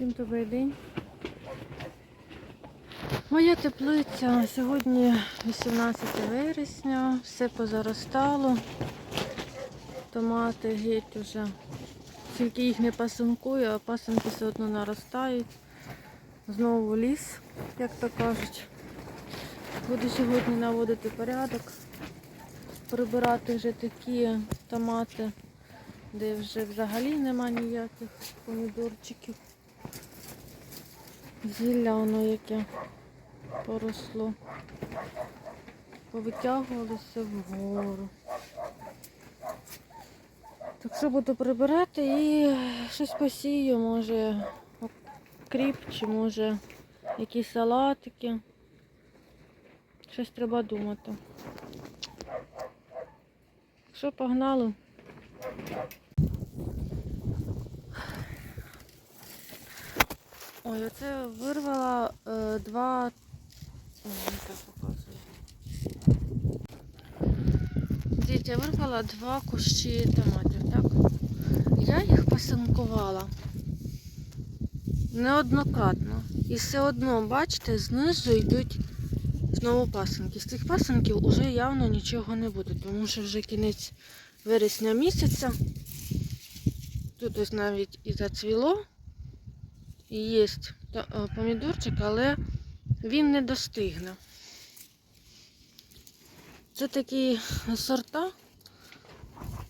Всім добрий день. Моя теплиця сьогодні 18 вересня, все позаростало. Томати геть уже. Тільки їх не пасинкую, а пасинки все одно наростають. Знову ліс, як то кажуть. Буду сьогодні наводити порядок, прибирати вже такі томати, де вже взагалі нема ніяких помідорчиків. Зілля воно яке поросло. Повитягувалося вгору. Так що буду прибирати і щось посію, може кріп чи може якісь салатики. Щось треба думати. Що погнали? Ой, оце вирвала е, два. Дивіться, вирвала два кущі томатів, так? Я їх пасинкувала неоднократно. І все одно, бачите, знизу йдуть знову пасинки. З цих пасинків уже явно нічого не буде, тому що вже кінець вересня місяця. Тут ось навіть і зацвіло. Є е, помідорчик, але він не достигне. Це такі сорта,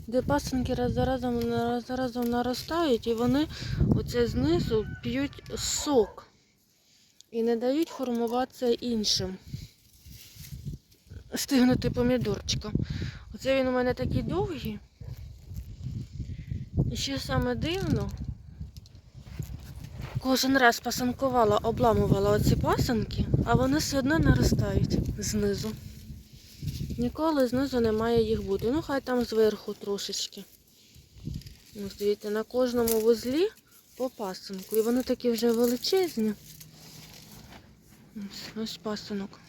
де пасинки раз за разом, раз за разом наростають, і вони оце знизу п'ють сок і не дають формуватися іншим. Стигнути помідорчиком. Оце він у мене такий довгий. І ще саме дивно, кожен раз пасанкувала, обламувала оці пасанки, а вони все одно наростають знизу. Ніколи знизу немає їх бути. Ну, хай там зверху трошечки. Ось дивіться, на кожному вузлі по пасанку. І вони такі вже величезні. Ось, ось пасанок.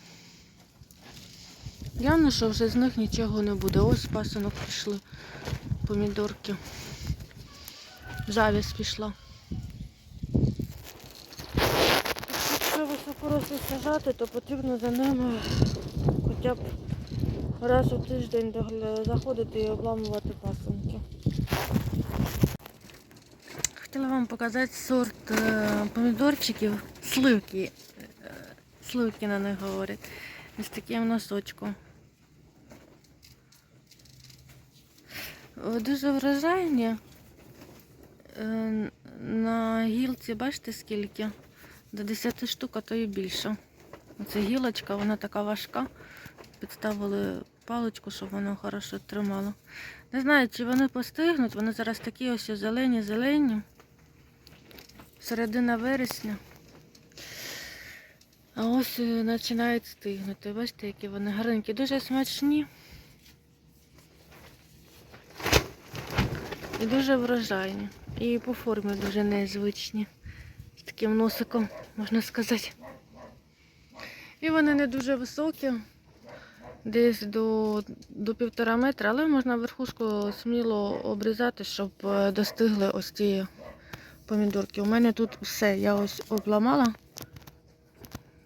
Явно, що вже з них нічого не буде. Ось пасанок пішли помідорки. Завість пішла. Високорослі сажати, то потрібно за ними хоча б раз у тиждень заходити і обламувати пасанки. Хотіла вам показати сорт е, помідорчиків, сливки. Е, Сливки на них говорять. Ось таким носочком. Е, Дуже вражайні. Е, На гілці, бачите скільки? До 10 штук, а то і більше. Оце гілочка, вона така важка. Підставили паличку, щоб вона хорошо тримала. Не знаю, чи вони постигнуть. Вони зараз такі ось зелені-зелені. Середина вересня. А ось е, починають стигнути. Бачите, які вони гарненькі, дуже смачні. І дуже врожайні. І по формі дуже незвичні. З таким носиком, можна сказати. І вони не дуже високі, десь до, до півтора метра, але можна верхушку сміло обрізати, щоб е, достигли ось ці помідорки. У мене тут все, я ось обламала.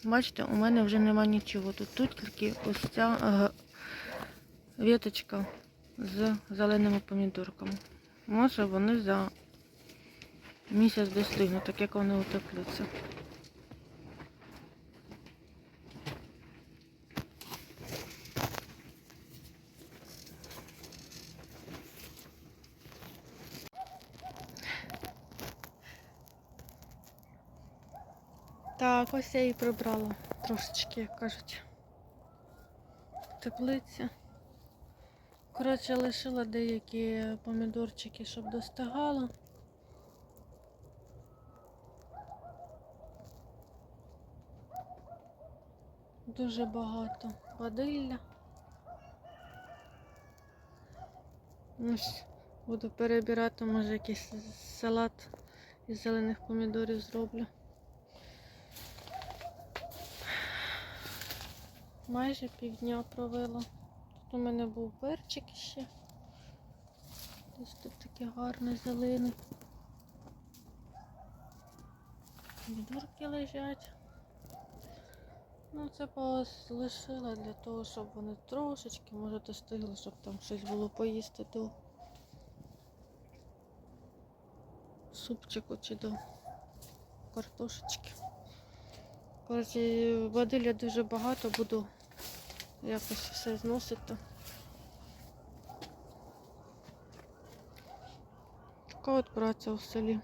Бачите, у мене вже нема нічого. Тут, тут тільки ось ця е, віточка з зеленими помідорками. Може вони за місяць достигнуть, так як вони утепляться. Так, ось я і прибрала трошечки, як кажуть. Теплиця. Коротше, лишила деякі помідорчики, щоб достигало. Дуже багато водилля. Ось буду перебирати, може якийсь салат із зелених помідорів зроблю. Майже півдня провела. Тут у мене був перчик ще. Ось тут такий гарний зелений. Відурки лежать. Ну, це лишила для того, щоб вони трошечки, може, достигли, щоб там щось було поїсти до супчику чи до картошечки. Коротше, бадилля дуже багато, буду якось все зносити. Така от праця у селі.